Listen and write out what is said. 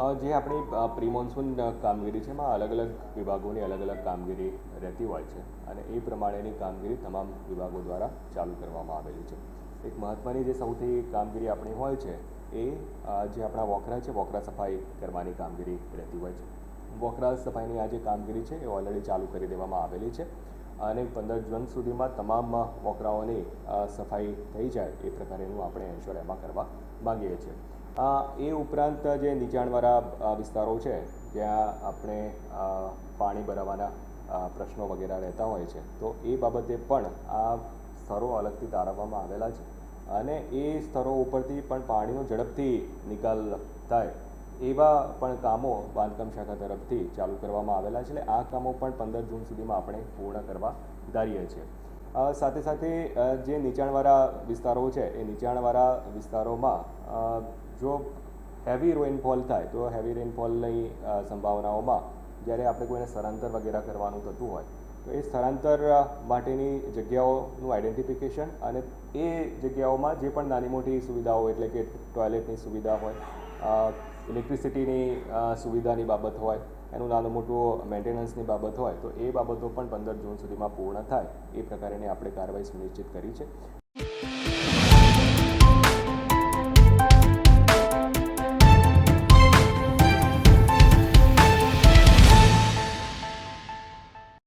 જે આપણી pre monsoon કામગીરી છે, એમાં અલગ અલગ વિભાગોની અલગ અલગ કામગીરી રહેતી હોય છે અને એ પ્રમાણેની કામગીરી તમામ વિભાગો દ્વારા ચાલુ કરવામાં આવેલી છે. એક મહત્ત્વની જે સૌથી કામગીરી આપણી હોય છે એ જે આપણા વોકરા છે, વોકરા સફાઈ કરવાની કામગીરી રહેતી હોય છે. વોકરા સફાઈની આ જે કામગીરી છે એ ઓલરેડી ચાલુ કરી દેવામાં આવેલી છે અને પંદર જૂન સુધીમાં તમામ વોકરાઓની સફાઈ થઈ જાય એ પ્રકારેનું આપણે એન્શ્યોર એમાં કરવા માગીએ છીએ. એ ઉપરાંત જે નીચાણવાળા વિસ્તારો છે, જ્યાં આપણે પાણી ભરાવાના પ્રશ્નો વગેરે રહેતા હોય છે, તો એ બાબતે પણ આ સ્થળો અલગથી તારવવામાં આવેલા છે. અને એ સ્થળો ઉપરથી પણ પાણીનો ઝડપથી નિકાલ થાય, એવા પણ કામો બાંધકામ શાખા તરફથી ચાલુ કરવામાં આવેલા છે. એટલે આ કામો પણ પંદર જૂન સુધીમાં આપણે પૂર્ણ કરવા ધારીએ છીએ. સાથે સાથે જે નીચાણવાળા વિસ્તારો છે, એ નીચાણવાળા વિસ્તારોમાં જો હેવી રેનફોલ થાય, તો હેવી રેનફોલની સંભાવનાઓમાં જ્યારે આપણે કોઈને સ્થળાંતર વગેરે કરવાનું થતું હોય, તો એ સ્થળાંતર માટેની જગ્યાઓનું આઈડેન્ટિફિકેશન અને એ જગ્યાઓમાં જે પણ નાની મોટી સુવિધાઓ, એટલે કે ટોયલેટની સુવિધા હોય ઇલેક્ટ્રિસિટીની સુવિધાની બાબત હોય, એનું નાનું મોટું મેન્ટેનન્સની બાબત હોય, તો એ બાબતો પણ પંદર જૂન સુધીમાં પૂર્ણ થાય. એ પ્રકારની આપણે કાર્યવાહી સુનિશ્ચિત કરી છે.